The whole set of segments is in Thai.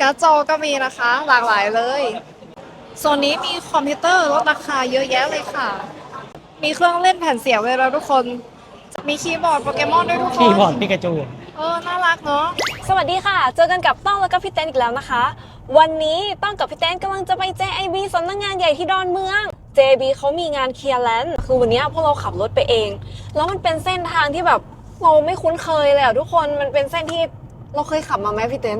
การ์ดจอก็มีนะคะ หลากหลายเลยโซนนี้มีคอมพิวเตอร์ลดราคาเยอะแยะเลยค่ะ มีเครื่องเล่นแผ่นเสียงไว้แล้วทุกคน มีคีย์บอร์ดโปเกมอนด้วยทุกคนคีย์บอร์ดปิกาจูเออน่ารักเนาะสวัสดีค่ะ เจอกันกับต้องแล้วก็พี่เต้นอีกแล้วนะคะ วันนี้ต้องกับพี่เต้นกำลังจะไป JIB สำนักงานใหญ่ที่ดอนเมือง JIB เขามีงานเคลียร์แลนด์คือวันนี้พวกเราขับรถไปเอง แล้วมันเป็นเส้นทางที่แบบเราไม่คุ้นเคยเลยอะทุกคนมันเป็นเส้นที่เราเคยขับมาไหมพี่เต้น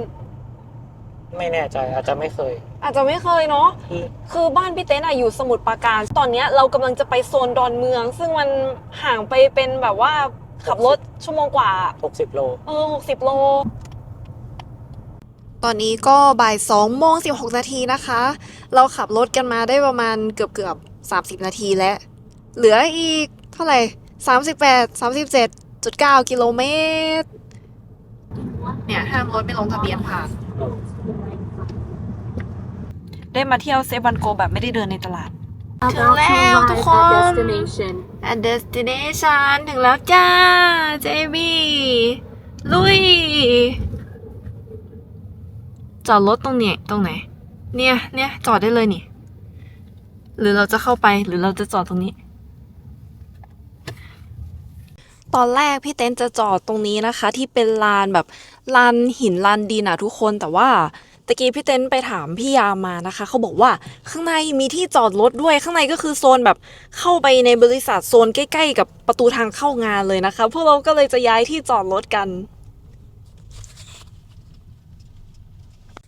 ไม่แน่ใจอาจจะไม่เคย อาจจะไม่เคยเนาะคือคือบ้านพี่เต้นอะอยู่สมุทรปราการ ตอนเนี้ยเรากำลังจะไปโซนดอนเมือง ซึ่งมันห่างไปเป็นแบบว่าขับรถชั่วโมงกว่า 60 โล เออหกสิบโล ตอนนี้ก็บ่าย2โมง16 นาทีนะคะ เราขับรถกันมาได้ประมาณเกือบเกือบๆ30 นาทีแล้ว เหลืออีกเท่าไหร่ 38 37.9 กิโลเมตร เนี่ย ห้ามรถไม่ลงทะเบียนผ่าน ได้มาเที่ยวเซบันโกแบบไม่ได้เดินในตลาด ถึงแล้วทุกคน at destination ถึงแล้วจ้า JB ลุย จอดรถตรงเนี้ยตรงไหน เนี่ยเนี่ยจอดได้เลยนี่ หรือเราจะเข้าไปหรือเราจะจอดตรงนี้ ตอนแรกพี่เต้นจะจอดตรงนี้นะคะ ที่เป็นลานแบบลานหินลานดินอะทุกคนแต่ว่า ตะกี้พี่เต้นไปถามพี่ยามมานะคะ เขาบอกว่าข้างในมีที่จอดรถด้วยข้างในก็คือโซนแบบเข้าไปในบริษัทโซนใกล้ ๆ กับประตูทางเข้างานเลยนะคะพวกเราก็เลยจะย้ายที่จอดรถกัน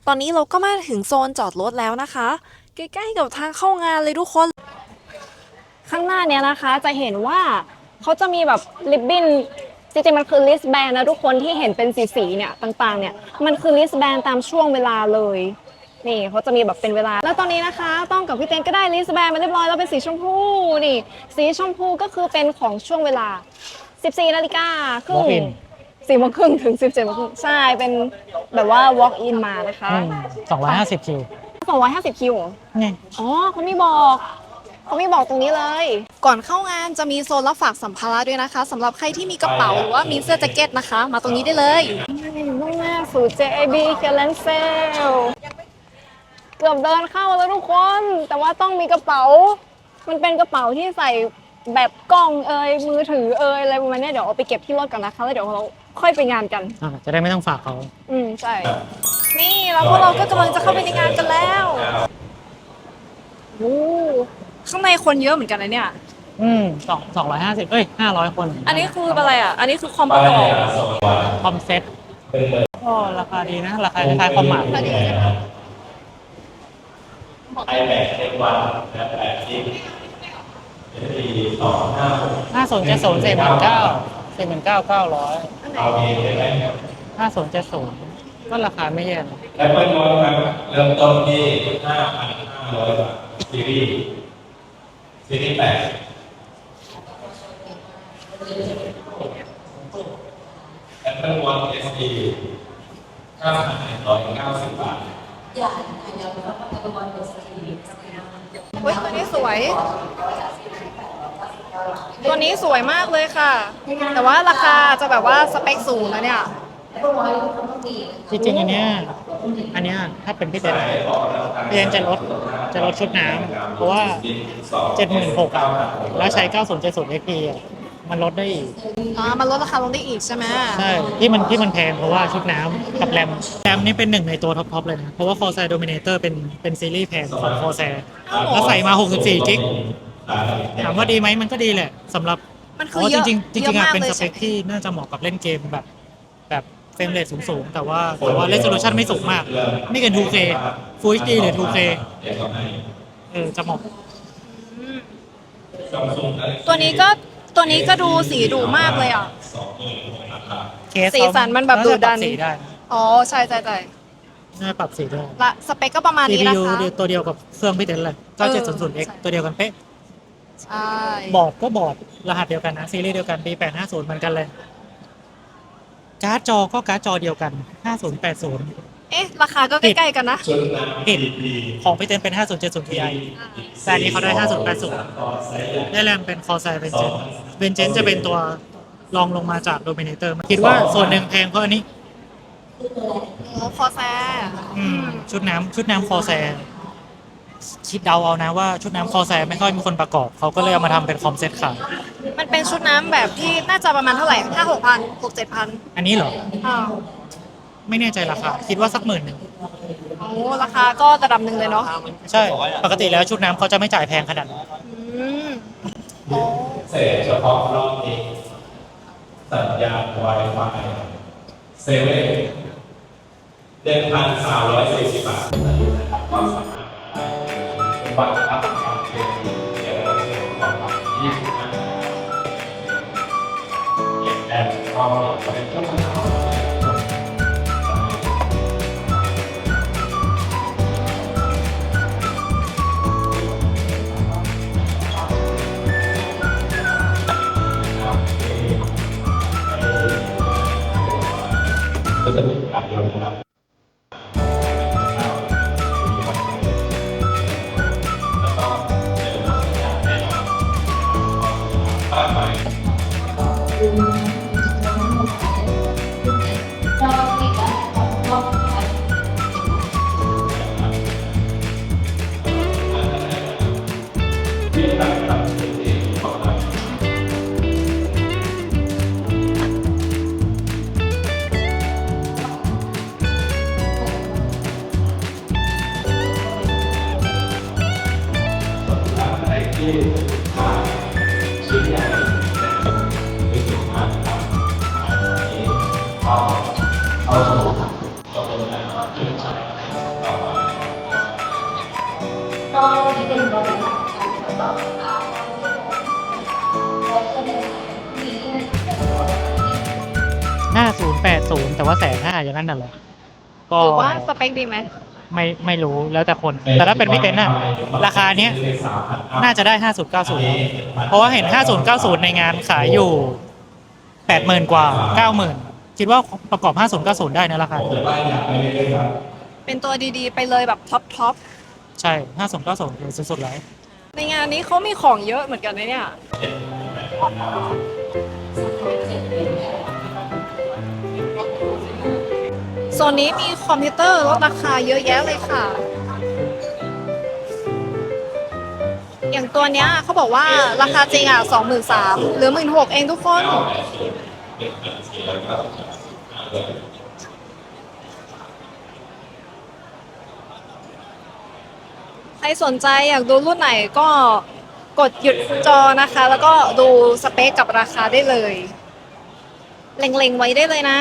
ตอนนี้เราก็มาถึงโซนจอดรถแล้วนะคะ ใกล้ๆกับทางเข้างานเลยทุกคน ข้างหน้าเนี้ยนะคะจะเห็นว่าเขาจะมีแบบริบบิ้น จริงๆ มันคือลิสแบนนะทุกคนที่เห็นเป็นสีๆเนี่ยต่างๆเนี่ยมันคือลิสแบนตามช่วงเวลาเลย นี่เขาจะมีแบบเป็นเวลา แล้วตอนนี้นะคะต้องกับพี่เต้นก็ได้ลิสแบนมาเรียบร้อยแล้วเป็นสีชมพูนี่ สีชมพูก็คือเป็นของช่วงเวลา 14นาฬิกาครึ่ง Walk in สี่โมงครึ่งถึง17โมงครึ่งใช่เป็นแบบว่า walk in มานะคะอืม250คิว 250 คิวเหรอไง อ๋อเขาไม่บอก เขาไม่บอกตรงนี้เลย ก่อนเข้างานจะมีโซนรับฝากสัมภาระด้วยนะคะสำหรับใครที่มีกระเป๋าหรือว่ามีเสื้อแจ็คเก็ตนะคะ มาตรงนี้ได้เลยมุ่งหน้าสู่ JIB c a l e n s a l เกือบเดินเข้าแล้วทุกคน แต่ว่าต้องมีกระเป๋า มันเป็นกระเป๋าที่ใส่แบบกล้องเอยมือถือเอยอะไรประมาณเนี้ยเดี๋ยวเอาไปเก็บที่รถก่อนนะคะแล้วเดี๋ยวเราค่อยไปงานกัน อ่าจะได้ไม่ต้องฝากเขาอืมใช่ นี่แล้วพวกเราก็กำลังจะเข้าไปในงานกันแล้วโอ้ ข้างในคนเยอะเหมือนกันนะเนี่ย อืมสองสองร้อยห้าสิบเอ้ยห้าร้อยคนอันนี้คืออะไรอะ อันนี้คือความประกอบคอมเซ็ตก็ราคาดีนะ ราคาคล้ายๆคอมหมากพอดีใช่ไหมไอแบกเอ็กวันและแปดสิบเอสีสองห้าหกห้าศูนย์เจ็ดศูนย์สี่หมื่นเก้าสี่หมื่นเก้าเก้าร้อยอันไหนเอาเองได้ไหมห้าศูนย์เจ็ดศูนย์ก็ราคาไม่แย่นะและเพื่อนน้องครับเริ่มต้นที่ห้าพันห้าร้อยบาทซีรีส์ ซีรีส์แปดและเพื่อนวันเอสดีเก้าพันหนึ่งร้อยเก้าสิบบาทเฮ้ยตัวนี้สวย ตัวนี้สวยมากเลยค่ะ แต่ว่าราคาจะแบบว่าสเปคสูงนะเนี่ย จริงๆอันเนี้ยอันเนี้ยถ้าเป็นพี่เต้นพี่เต้นจะลดจะลดชุดน้ำเพราะว่าเจ็ดหมื่นหกอะแล้วใช้เก้าศูนย์เจ็ดศูนย์เอ็กพีอะมันลดได้อีกอ่ามันลดราคาลงได้อีกใช่ไหมใช่ที่มันที่มันแพงเพราะว่าชุดน้ำกับแรมแรมนี่เป็นหนึ่งในตัวท็อปๆเลยนะ เพราะว่า Corsair Dominator เป็นเป็นซีรีส์แพงของ Corsair แล้วใส่มา 64 กิกถามว่าดีไหมมันก็ดีแหละสำหรับมันเพคือราะว่าเยจอะริงๆจเยริอะงๆอะมากเป็นเลยสเปใช่คที่น่าจะเหมาะกับเล่นเกมแบบแบบ เฟรมเรทสูงๆ แต่ว่าแต่ว่า resolution ไม่สูงมาก ไม่เกิน 2K Full HD หรือ 2K เออจะเหมาะตัวนี้ก็ตัวนี้ก็ดูสีดูมากเลยอะ เคสสีสันมันแบบดุดันาจะปรับสีได้อ๋อ ใช่ใช่ใช่น่าจะปรับสีได้ ละสเปคก็ประมาณนี้นะ CPU คะตัวเดียวกับเครื่องพี่เต้นเลย เออ 9700X ตัวเดียวกันเป๊ะ ใช่บอร์ดก็บอร์ดรหัสเดียวกันนะ ซีรีส์เดียวกัน B850 เหมือนกันเลย การ์ดจอก็การ์ดจอเดียวกัน 5080 เอ๊ะ ราคาก็ใกล้ๆกันนะผิดของพี่เต้นเป็น 5070 Ti แต่อันนี้เขาได้ 5080 ได้แรมเป็น Corsair Vengeance Vengeance จะเป็นตัวรองลงมาจาก Dominator คิดว่าส่วนหนึ่งแพงเพราะอันนี้ โอ้คอแซ อืมชุดน้ำชุดน้ำคอแซร์ คิดเดาเอานะว่าชุดน้ำคอแซร์ไม่ค่อยมีคนประกอบ เขาก็เลยเอามาทำเป็นคอมเซ็ตขายมันเป็นชุดน้ำแบบที่น่าจะประมาณเท่าไหร่ห้าหกพันหกเจ็ดพันอันนี้เหรอ อ่าไม่แน่ใจราคา คิดว่าสักหมื่นหนึ่งโอ้ราคาก็ระดับหนึ่งเลยเนาะใช่ ปกติแล้วชุดน้ำเขาจะไม่จ่ายแพงขนาดนั้นอืมเศษเฉพาะรอบนี้สัญญาณ Wi-Fi เซเว่นเดือนพันสามร้อยสี่สิบบาทความสามารถ บัตรอัพการเทรนเดี๋ยวเราจะความบัตรยี่สุดนะเก็บแอนก็เป็นช่วง นห้าอย่างนั้นน่ะเหรอก็ถือว่าสเปคดีไหมไม่ไม่รู้แล้วแต่คน แต่ถ้าเป็นพี่เต็นท์น่ะราคาเนี้ยน่าจะได้ 5090 เพราะว่าเห็น 5090 ในงานขายอยู่ 80,000 กว่า 90,000 คิดว่าประกอบ 5090 ได้นะราคาผมจะไล่อยากไปเรื่อยๆครับเป็นตัวดีๆ ไปเลยแบบท็อปท็อปใช่ 5090คือสุดๆแล้ว ในงานนี้เขามีของเยอะเหมือนกันนะเนี่ย โซนนี้มีคอมพิวเตอร์ลดราคาเยอะแยะเลยค่ะ อย่างตัวเนี้ยเขาบอกว่าราคาจริงอะ23,000หรือ16,000เองทุกคน ใครสนใจอยากดูรุ่นไหนก็กดหยุดจอนะคะ แล้วก็ดูสเปคกับราคาได้เลย เล็งๆไว้ได้เลยนะ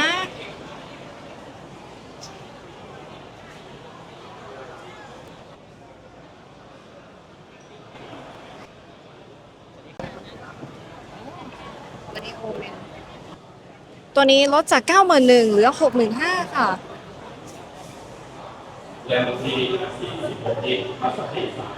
ตัวนี้ลดจาก 91,000เหลือ 65,000ค่ะเล่มที่สี่สิบหกที่ภาษาที่สาม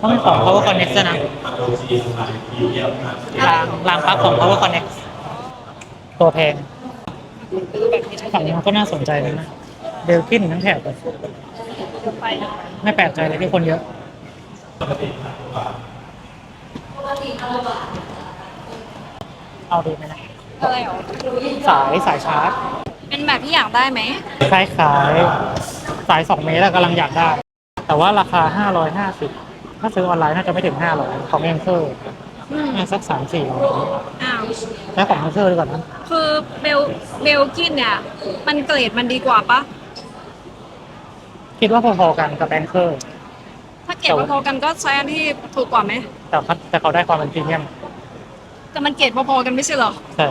ต้องของ Power Connect ด้วยนะโดยที่สายที่เยอะกรางรางปลั๊กของ Power Connect ตัวแพง ฝั่งนี้ก็น่าสนใจเลยนะ เดลคินทั้งแถบเลยไม่แปลกใจเลยที่คนเยอะเอาดีไหมนะอะไรหรอสายสายชาร์จ เป็นแบบที่อยากได้ไหมคล้ายขายสาย 2 เมตรอะกำลังอยากได้ แต่ว่าราคา 550 ถ้าซื้อออนไลน์น่าจะไม่ถึง 500ของแองเกอร์ อืมสัก3 4 0อ้าว0ใช้ของแองเกอร์ดีกว่านะคือเบลเบลกินเนี่ย มันเกรดมันดีกว่าปะคิดว่าพอๆกันกับแองเกอร์ ถ้าเกรดพอๆกันก็ใช้อันที่ถูกกว่าไหม แต่เขาแต่เขาได้ความเป็นพรีเมียมแต่มันเกรดพอๆกันไม่ใช่เหรอ ใช่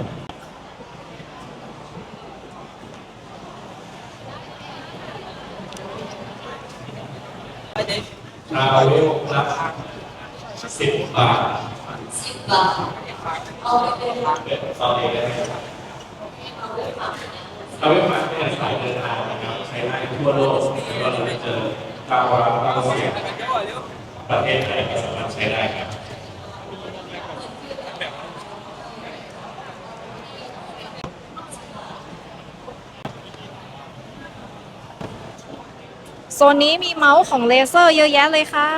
ทราเวลรับสิบบาท สิบบาเอาไปเลยครับเอาไปเลยทราเวลมาเป็นสายเดินทางนะครับใช้ได้ทั่วโลกแล้วก็เราได้เจอภาวะบางสิ่งประเทศไทยก็สามารถใช้ได้ครับโซนนี้มีเมาส์ของเลเซอร์เยอะแยะเลยค่ะ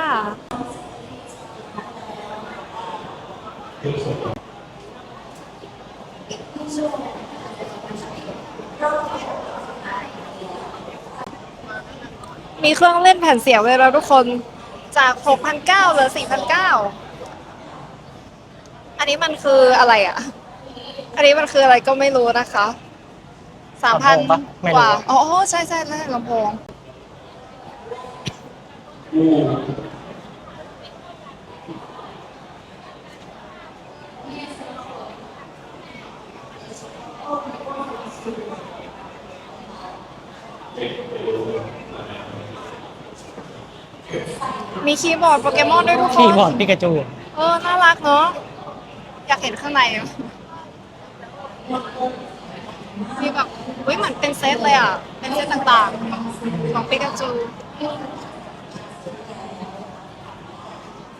มีเครื่องเล่นแผ่นเสียงเลยแล้วทุกคนจาก 6,900เหลือ4,900 อันนี้มันคืออะไรอะ อันนี้มันคืออะไรก็ไม่รู้นะคะสามพันลำโพงปะไม่กรู้ว่าอ๋อใช่ใช่ใช่ลำโพง มีคีย์บอร์ดโปเกมอนด้วยทุกคคีนย์บอร์ดปิกาจู เออ น่ารักเนาะ อยากเห็นข้างในอะมีแบบเฮ้ยเหมือนเป็นเซตเลยอะ เป็นเซตต่างๆ ของปิกาจู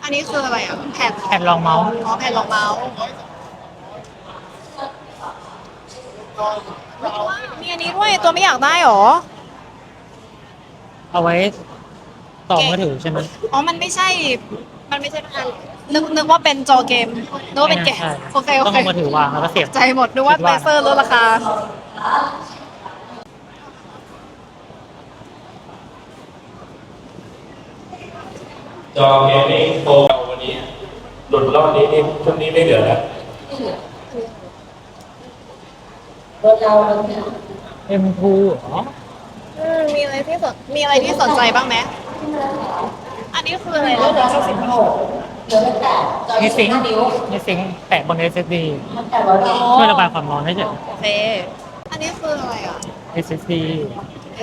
อันนี้คืออะไรอะ แผ่นแผ่นรองเมาส์ อ๋อแผ่นรองเมาส์มีอันนี้ด้วย ตัวไม่อยากได้หรอ เอาไว้ ต่อมือถือใช่ไหม อ๋อ มันไม่ใช่ มันไม่ใช่ทุกอันนึกนึกว่าเป็นจอเกม นึกว่าเป็นเกมใช่โอเค โอต้องเคเอามือถือวางแล้วก็เสียบ ใจหมด นึกว่าคิดเลว่า เซอร์ลดราคา จอเกมมิ่งโปรวันนี้ หลุดรอบนี้นี่พรุ่งนี้ไม่เหลือแล้วเอ็มทูอ๋ออืมมีอะไรที่สนมีอะไรที่สนใจบ้างไหม อันนี้คืออะไรลดเหลือเก้าสิบมีซิงค์มีซิงค์แปะบน SSD ช่วยระบายความร้อนได้เฉย โอเค อันนี้คืออะไรอะ SSD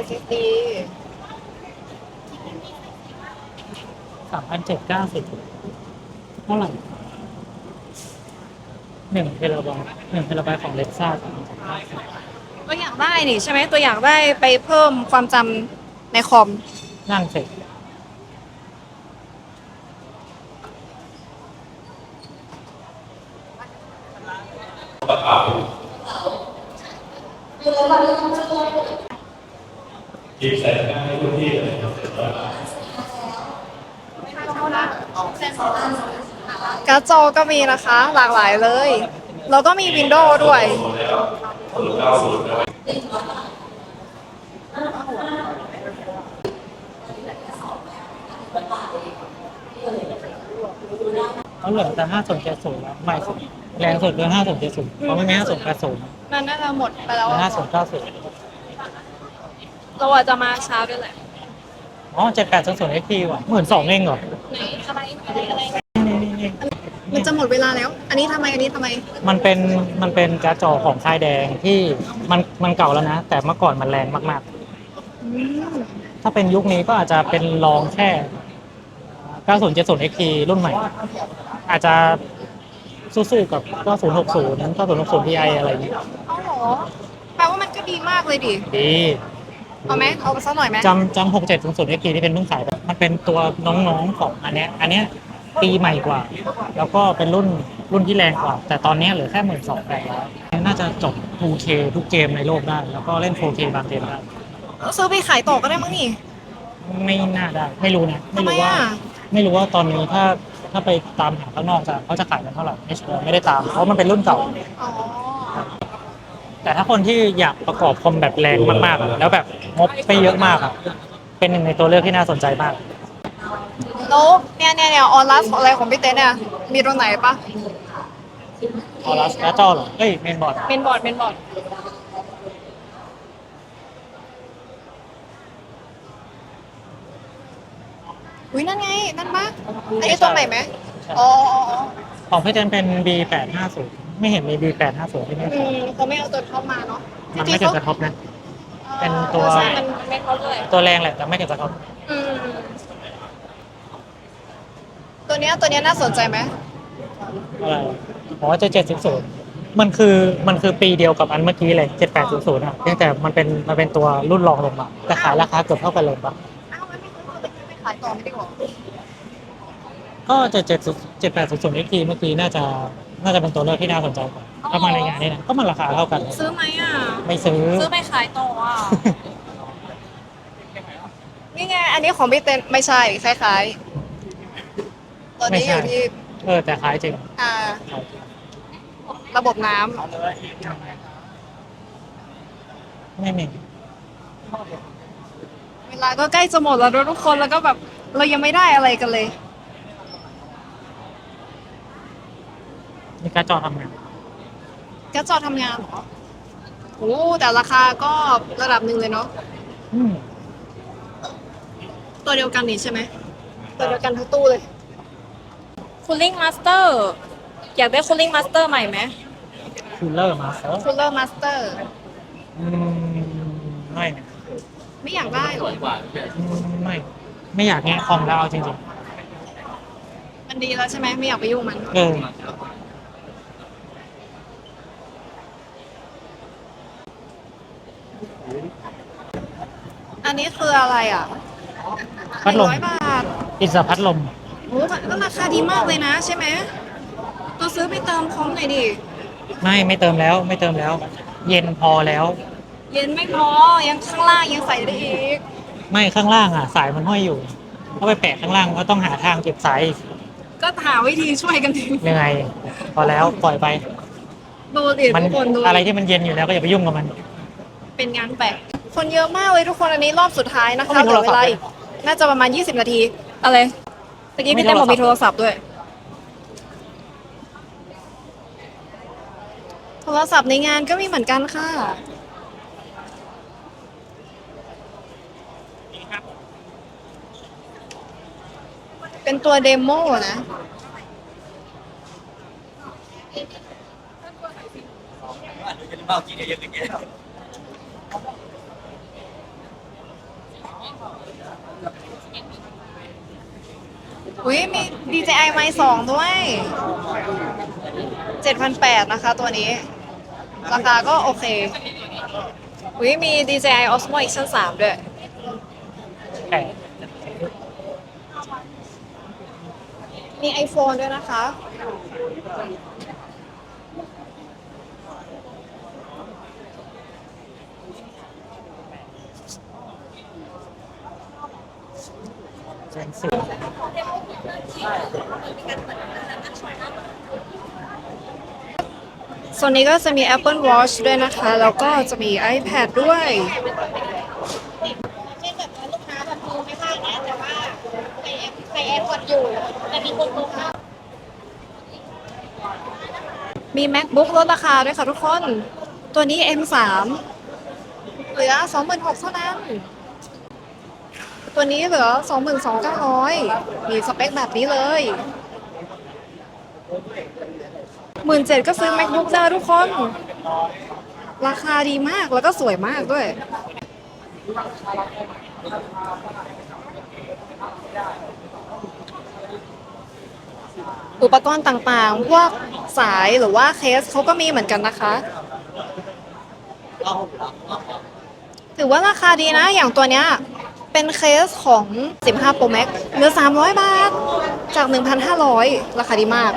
SSD สามพันเจ็ดเก้าสิบเท่าไหร่หนึ่งเทราไบต์หนึ่งเทราไบต์ของเล็กซ่าตัวอยากได้นี่ใช่ไหมตัวอยากได้ไปเพิ่มความจำในคอมนั่งเสร็จ กระเป๋าจีบใส่หน้าให้ทุกที่เลยครับเสร็จแล้ว การ์ดจอก็มีนะคะ หลากหลายเลย แล้วก็มีวินโดว์ด้วยหมดแล้วหลุดเก้าศูนย์แล้วเขาเหลือแต่ห้าส่วนเจ็ดศูนย์แล้วใหม่สุดแรงสุดคือห้าส่วนเจ็ดศูนย์เพราะไม่มีห้าส่วนแปดศูนย์มันน่าจะหมดไปแล้วห้าส่วนเก้าศูนย์เราอาจจะมาช้าด้วยแหละ อ๋อเจ็ดแปดส่วนศูนย์เอ็กพีว่ะหมื่นสองเองเหรอ ไหนอะไรอะไรอะไรนี่นี่นี่มันจะหมดเวลาแล้ว อันนี้ทำไมอันนี้ทำไม มันเป็นมันเป็นการ์ดจอของค่ายแดงที่มันมันเก่าแล้วนะ แต่เมื่อก่อนมันแรงมากๆถ้าเป็นยุคนี้ก็อาจจะเป็นรองแค่9070 XT รุ่นใหม่ อาจจะสู้ๆกับ9060 9060 Ti อะไรอย่างนี้เอาเหรอแปลว่ามันก็ดีมากเลยดิ ดี เอาไหมเอาไปสักหน่อยไหมจำจำ6700 XT ที่เป็นเพิ่งขายไปมันเป็นตัวน้องๆของอันเนี้ยอันเนี้ยปีใหม่กว่า แล้วก็เป็นรุ่นรุ่นที่แรงกว่า แต่ตอนเนี้ยเหลือแค่หมื่นสองแปดน่าจะจบ 2K ทุกเกมในโลกได้ แล้วก็เล่น 4K บางเกมได้ซื้อไปขายต่อก็ได้มั้งนี่ ไม่น่าได้ ไม่รู้นะ ไม่ทำไมรู้ว่าอะไม่รู้ว่าตอนนี้ถ้าถ้าไปตามหาข้างนอกจะเขาจะขายกันเท่าไหร่ไม่ชัวร์ไม่ได้ตาม เพราะมันเป็นรุ่นเก่าอ๋อ แต่ถ้าคนที่อยากประกอบคอมแบบแรงมากๆอะแล้วแบบงบไม่เยอะมากอะเป็นหนึ่งในตัวเลือกที่น่าสนใจมาก แล้วเนี่ยเนี่ยเนี่ยออนไลน์อะไรของพี่เต้เนี่ยมีตรงไหนปะออรัสการ์ดจอเหรอ เอ้ยเมนบอร์ด เมนบอร์ดเมนบอร์ดอุ้ยนั่นไง นั่นปะอันนี้ตัวใหม่ไหมอ๋ออ๋ออ๋อ ของพี่เจนเป็น B850 ไม่เห็นมี B850 ที่นี่อืมเขาไม่เอาตัวท็อปมาเนาะมันไม่ถึงกระทบนะ เป็นตัว ใช่มันไม่ท็อปเลยตัวแรงแหละแต่ไม่ถึงกระทบอืมตัวเนี้ยตัวเนี้ยน่าสนใจไหมอะไรอ๋อจะ700มันคือมันคือปีเดียวกับอันเมื่อกี้เลย7800อะเพียงแต่มันเป็นมันเป็นตัวรุ่นรองลงมาแต่ขายราคาเกือบเท่ากันเลยปะอ้าวไม่ไม่ซื้อไปไม่ขายต่อไม่ได้หรอก็จะเจ็ดเจ็ดแปดศูนย์ศูนย์เอ็กทีเมื่อกี้น่าจะ น่าจะเป็นตัวเลือกที่น่าสนใจกว่าถ้ามาในงานนี้นะก็มันราคาเท่ากัน ซื้อไหมอะ ไม่ซื้อ ซื้อไปขายต่ออะ นี่ไง อันนี้ของพี่เต้นไม่ใช่คล้ายๆตัวนี้อยู่ที่เออแต่ขายจริง อ่า ระบบน้ำไม่มีเวลาก็ใกล้จะหมดแล้วด้วยทุกคนแล้วก็แบบ เรายังไม่ได้อะไรกันเลย มีการดจอทำงานก็จอทำงานเหรอโอ้แต่ราคาก็ระดับหนึ่งเลยเนาะ อืมตัวเดียวกันนี่ใช่ไหม ตัวเดียวกันทั้งตู้เลย Cooling Master อยากได้ Cooling Master ใหม่ไหมคูลเลอร์มาเซอร์ Cooler Master อืมไม่นะไม่อยากได้เหรอ อืมไม่ ไม่อยากแงะคอมแล้วเอาจริงมันดีแล้วใช่ไหม ไม่อยากไปยุ่งมัน ๆเออ อันนี้คืออะไรอะพัดลม ร้อยบาทอิสระพัดลม โอ้ก็ราคาดีมากเลยนะใช่ไหมตัวซื้อไปเติมพร้อมหน่อยดิ ไม่ไม่เติมแล้วไม่เติมแล้ว เย็นพอแล้ว เย็นไม่พอ ยังข้างล่างยังใส่ได้อีก ไม่ข้างล่างอะ สายมันห้อยอยู่เอาไปแปะข้างล่างก็ต้องหาทางเก็บสายอีกก็หาวิธีช่วยกันทียังไงพอแล้วปล่อยไป ดูดิมันทุกคนดูอะไรที่มันเย็นอยู่แล้วก็อย่าไปยุ่งกับมัน เป็นงานแปลกคนเยอะมากเลยทุกคนอันนี้รอบสุดท้ายนะต้คะองมีเหลือเวลาโทรศัพท์อีกน่าจะประมาณ 20 นาที อะไรตะกี้พี่เต้นบอกมีโทรศัพท์ด้วย โทรศัพท์ในงานก็มีเหมือนกันค่ะเป็นตัวเดโมนะอุ้ยมี DJI ไมค์สองด้วย 7,800 นะคะตัวนี้ ราคาก็โอเคอุ้ยมี DJI Osmo Action 3 ด้วย มี iPhone ด้วยนะคะ แสงสีส่วนนี้ก็จะมี Apple Watch ด้วยนะคะ แล้วก็จะมี iPad ด้วย เช่นแบบลูกค้าแบบมือไม่ว่างนะแต่ว่าใส่แอปใส่แอปกดอยู่แต่มีคนดูค่ะมี MacBook ลดราคาด้วยค่ะทุกคน ตัวนี้ M3 เหลือ 26,000เท่านั้น ตัวนี้เหลือ22,900มีสเปคแบบนี้เลยหมื่นเจ็ดก็ซื้อ MacBook ได้ทุกคน ราคาดีมากแล้วก็สวยมากด้วย อุปกรณ์ต่างๆ พวกสายหรือว่าเคสเขาก็มีเหมือนกันนะคะ ถือว่าราคาดีนะ อย่างตัวเนี้ย เป็นเคสของ 15 Pro Max เหลือ 300 บาท จาก 1,500 ราคาดีมาก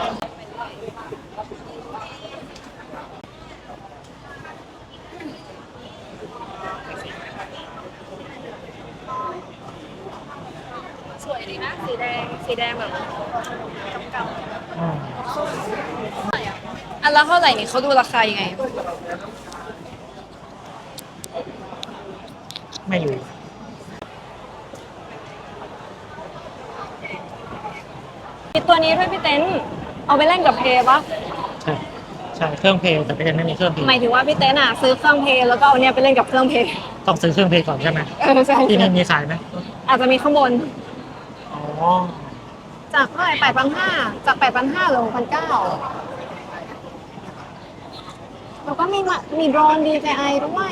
สวยดีนะสีแดงสีแดงแบบเก่าอืมๆอันละเท่าไหร่นี่เขาดูราคายังไง ไม่รู้ ตัวนี้ด้วยพี่เต้นเอาไปเล่นกับเพย์ปะใช่ใช่เครื่องเพลย์แต่ยังไม่มีเครื่องเพลย์หมายถึงว่าพี่เต้นอะซื้อเครื่องเพย์แล้วก็เอาเนี่ยไปเล่นกับเครื่องเพย์ต้องซื้อเครื่องเพลย์ก่อนใช่ไหมเออใช่ที่นี่มีขายไหมอาจจะมีข้างบน อ๋อ จากเท่าไหร่แปดพันห้าจากแปดพันห้าเหลือหกพันเก้าแล้วก็มีมามีโดรน DJI ด้วย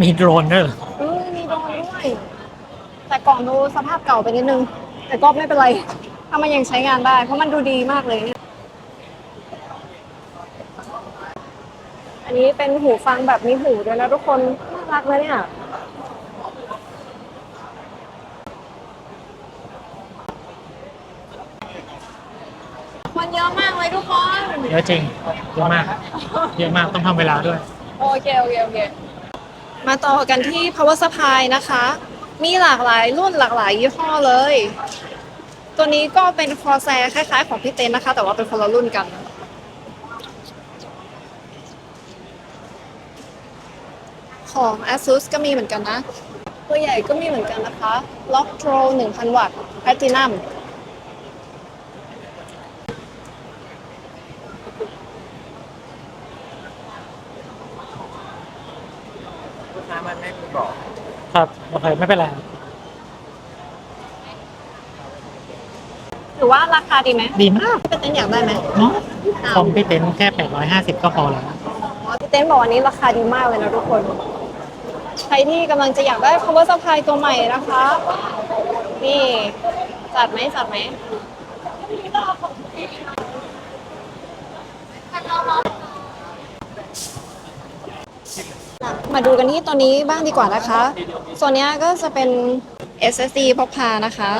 มีโดรนด้วยเหรอเออมีโดรนด้วย แต่กล่องดูสภาพเก่าไปนิดนึง แต่ก็ไม่เป็นไร ถ้ามันยังใช้งานได้ เพราะมันดูดีมากเลยเนี่ย อันนี้เป็นหูฟังแบบมีหูด้วยนะทุกคน น่ารักนะเนี่ย มันเยอะมากเลยทุกคน เยอะจริงเยอะมาก เยอะมากต้องทำเวลาด้วย โอเค โอเค โอเค มาต่อกันที่ power supply นะคะ มีหลากหลายรุ่นหลากหลายยี่ห้อเลย ตัวนี้ก็เป็นคอแซคล้ายๆ ของพี่เต้นนะคะ แต่ว่าเป็นคนละรุ่นกันของ ASUS ก็มีเหมือนกันนะ ตัวใหญ่ก็มีเหมือนกันนะคะ Lock Pro 1,000 วัตต์ Platinum ครับ โอเค ไม่เป็นไร ถือว่าราคาดีไหมดีมากพี่เต้นอยากได้ไหมเนาะคอมพี่เต็นท์แค่ 850 ก็พอแล้วอ๋อพี่เต้นบอกวันนี้ราคาดีมากเลยนะทุกคน ใครที่กำลังจะอยากได้ power supply ตัวใหม่นะคะ นี่จัดไหมจัดไหมมาดูกันที่ตัวนี้บ้างดีกว่านะคะ ส่วนเนี้ยก็จะเป็น SSD พกพานะคะ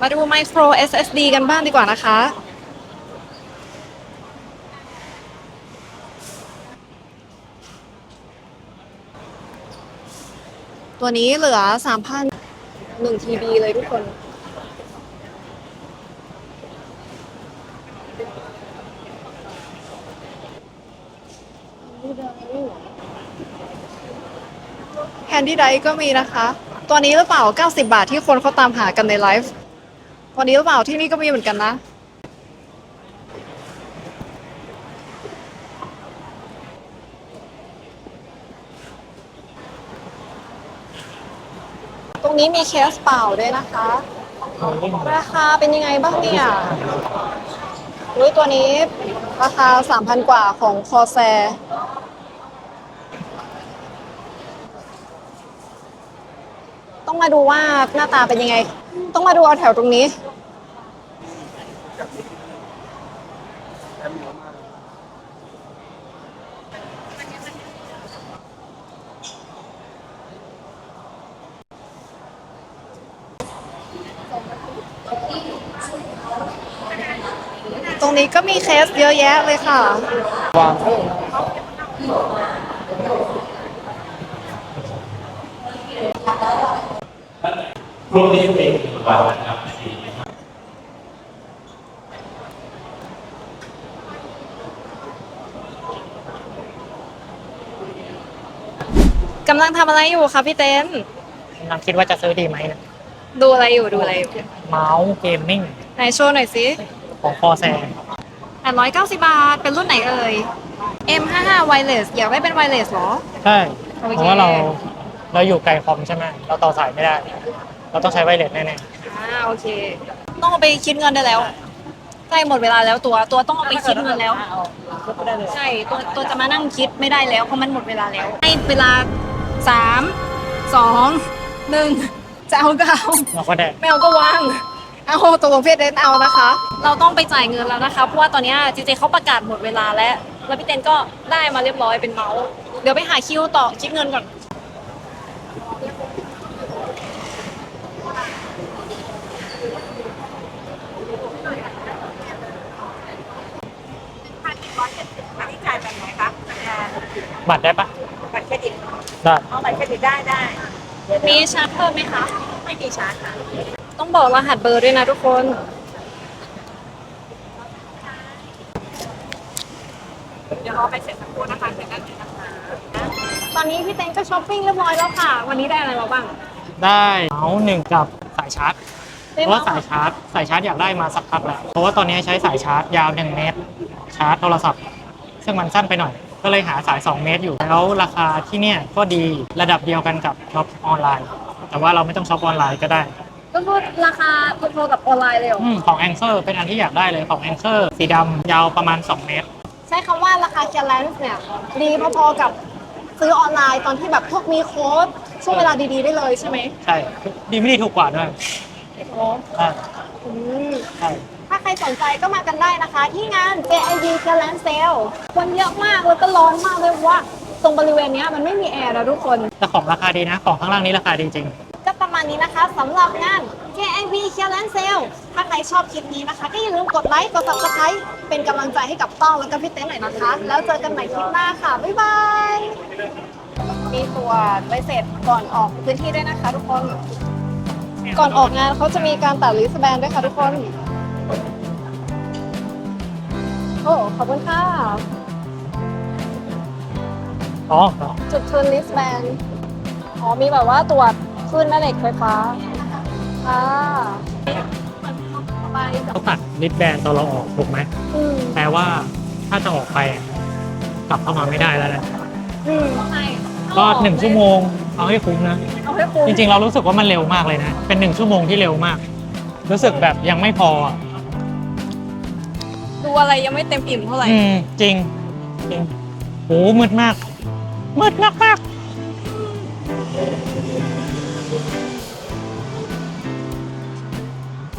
มาดู micro SSD กันบ้างดีกว่านะคะ ตัวนี้เหลือ 3,000 1 TB เลยทุกคน แฮนดี้ไดก็มีนะคะ ตัวนี้หรือเปล่า 90 บาทที่คนเขาตามหากันในไลฟ์ตัวนี้หรือเปล่าที่นี่ก็มีเหมือนกันนะ ตรงนี้มีเคสเปล่าด้วยนะคะ ราคาเป็นยังไงบ้างเนี่ยอุ้ยตัวนี้ราคา 3,000 กว่าของคอแซ ต้องมาดูว่าหน้าตาเป็นยังไง ต้องมาดูเอาแถวตรงนี้ ตรงนี้ก็มีเคสเยอะแยะเลยค่ะ พรุ่งนี้เป็นวันนะครับที่กำลังทำอะไรอยู่คะพี่เต้นกำลังคิดว่าจะซื้อดีไหมนะดูอะไรอยู่ดูอะไรอยู่เมาส์เกมมิ่งไหนโชว์หน่อยสิของคอแซแปดร้อยเก้าสิบาท เป็นรุ่นไหนเอ่ย M55 wireless อยากได้เป็น wireless เหรอ ใช่โอเคเพราะว่าเราเราอยู่ไกลคอมใช่ไหม เราต่อสายไม่ได้ เราต้องใช้ไวเลสแน่อ่าโอเค ต้องเอาไปคิดเงินได้แล้วใกล้หมดเวลาแล้วตัวตัวต้องเอาไปคิดเงินแล้ว ใช่ตัวตัวจะมานั่งคิดไม่ได้แล้วเพราะมันหมดเวลาแล้ว ให้เวลาสามสองหนึ่งจะเอาก็เอา ๆเราก็ได้ไม่เอาก็วาง เอาตกลงเพศเดนเอานะคะ เราต้องไปจ่ายเงินแล้วนะคะ เพราะว่าตอนเนี้ยจริงๆเขาประกาศหมดเวลาแล้ว แล้วพี่เต้นก็ได้มาเรียบร้อยเป็นเมาส์ เดี๋ยวไปหาคิวต่อคิดเงินก่อน พันร้อยเจ็ดสิบอันนี้จ่ายแบบไหนคะสแกน บัตรได้ปะบัตรเครดิตได้ เอาบัตรเครดิตได้ได้มีชาร์จเพิ่มไหมคะ ไม่มีชาร์จค่ะ ต้องบอกรหัสเบอร์ด้วยนะทุกคน เดี๋ยวรอไปเสร็จสักครู่นะคะเดี๋ยวนั่นเลยนะคะตอนนี้พี่เต้นก็ช้อปปิ้งเรียบร้อยแล้วค่ะ วันนี้ได้อะไรมาบ้าง ได้เมาส์หนึ่งกับสายชาร์จได้เพราะว่าเมาสายส์ชาร์จ สายชาร์จอยากได้มาสักพักแล้ว เพราะว่าตอนนี้ใช้สายชาร์จยาว1เมตร ชาร์จโทรศัพท์ ซึ่งมันสั้นไปหน่อย ก็เลยหาสาย 2 เมตรอยู่ แล้วราคาที่เนี่ยก็ดีระดับเดียวกันกับช็อปออนไลน์ แต่ว่าเราไม่ต้องช็อปออนไลน์ก็ได้ ก็คือราคาพอๆกับออนไลน์เลยเหรออมของ a n งเ r เป็นอันที่อยากได้เลยของ a n งเ r สีดำยาวประมาณ 2 เมตร ใช้คำว่าราคาแคลนส์เนี่ยดีพอๆกับซื้อออนไลน์ตอนที่แบบพวกมีโค้ดช่วงเวลาดีๆได้เลยใช่ไหมใช่ ดีไม่ดีถูกกว่าด้วยอ๋อใช่อืม ใช่ ถ้าใครสนใจก็มากันได้นะคะ ที่งาน JID Talent Sale คนเยอะมากแล้วก็ร้อนมากเลยเพราะว่า ตรงบริเวณเนี้ยมันไม่มีแอร์นะทุกคน แต่ของราคาดีนะ ของข้างล่างนี้ราคาดีจริง ก็ประมาณมาณนี้นะคะสำหรับงาน KNV Challenge Sale ถ้าใครชอบคลิปนี้นะคะ ก็อย่าลืมกดไลค์ กด subscribe เป็นกำลังใจให้กับต้องแล้วก็พี่เต้นหน่อยนะคะ แล้วเจอกันใหม่คลิปหน้าค่ะ บ๊ายบายมีตัวใบเสร็จก่อนออกพื้นที่ด้วยนะคะ ทุกคน ก่อนออกงานเขาจะมีการตัดลิสแบนด้วยค่ะทุกคน โอ้ขอบคุณค่ะ อ๋อจุดทืนลิสแบนอ๋อมีแบบว่าตรวจคลื่นแม่เหล็กไฟฟ้าค่ะไปเขาตัดลิดแบนตอนเราออกถูกไหมอืมแปลว่าถ้าจะออกไปอะกลับเข้ามาไม่ได้แล้วนะอืมก็หนึ่งชั่วโมงเอาให้คุ้มนะ เอาให้คุ้มจริงๆ เรารู้สึกว่ามันเร็วมากเลยนะ เป็นหนึ่งชั่วโมงที่เร็วมาก รู้สึกแบบยังไม่พออะดู อะไรยังไม่เต็มอิ่มเท่าไหร่ อืมจริงจริงโหมืดมากมืดมากมาก